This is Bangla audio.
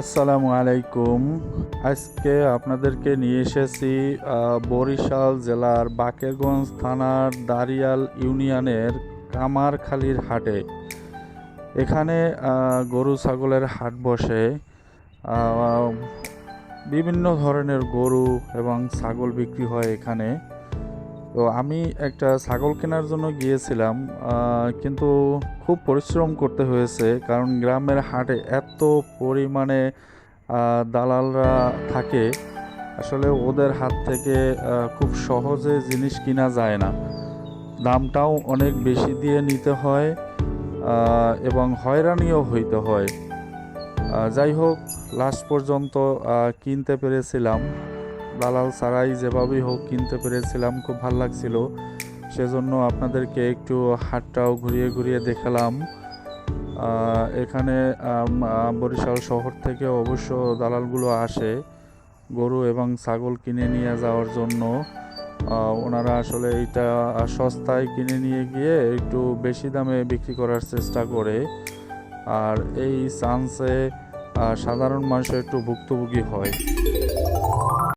আসসালামু আলাইকুম। আজকে আপনাদেরকে নিয়ে এসেছি বরিশাল জেলার বাকেরগঞ্জ থানার দারিয়াল ইউনিয়নের কামারখালীর হাটে। এখানে গরু, ছাগলের হাট বসে। বিভিন্ন ধরনের গরু এবং ছাগল বিক্রি হয় এখানে। তো আমি একটা ছাগল কেনার জন্য গিয়েছিলাম কিন্তু খুব পরিশ্রম করতে হয়েছে, কারণ গ্রামের হাটে এত পরিমাণে দালালরা থাকে, আসলে ওদের হাত থেকে খুব সহজে জিনিস কিনা যায় না। দামটাও অনেক বেশি দিয়ে নিতে হয় এবং হয়রানিও হইতে হয়। যাই হোক, লাস্ট পর্যন্ত কিনতে পেরেছিলাম। দালাল ছাড়াই যেভাবেই হোক কিনতে পেরেছিলাম, খুব ভালো লাগছিল। সেজন্য আপনাদেরকে একটু হাটটাও ঘুরিয়ে ঘুরিয়ে দেখালাম। এখানে বরিশাল শহর থেকে অবশ্য দালালগুলো আসে গরু এবং ছাগল কিনে নিয়ে যাওয়ার জন্য। ওনারা আসলে এইটা সস্তায় কিনে নিয়ে গিয়ে একটু বেশি দামে বিক্রি করার চেষ্টা করে। আর এই চান্সে সাধারণ মানুষের একটু ভুক্তভোগী হয়।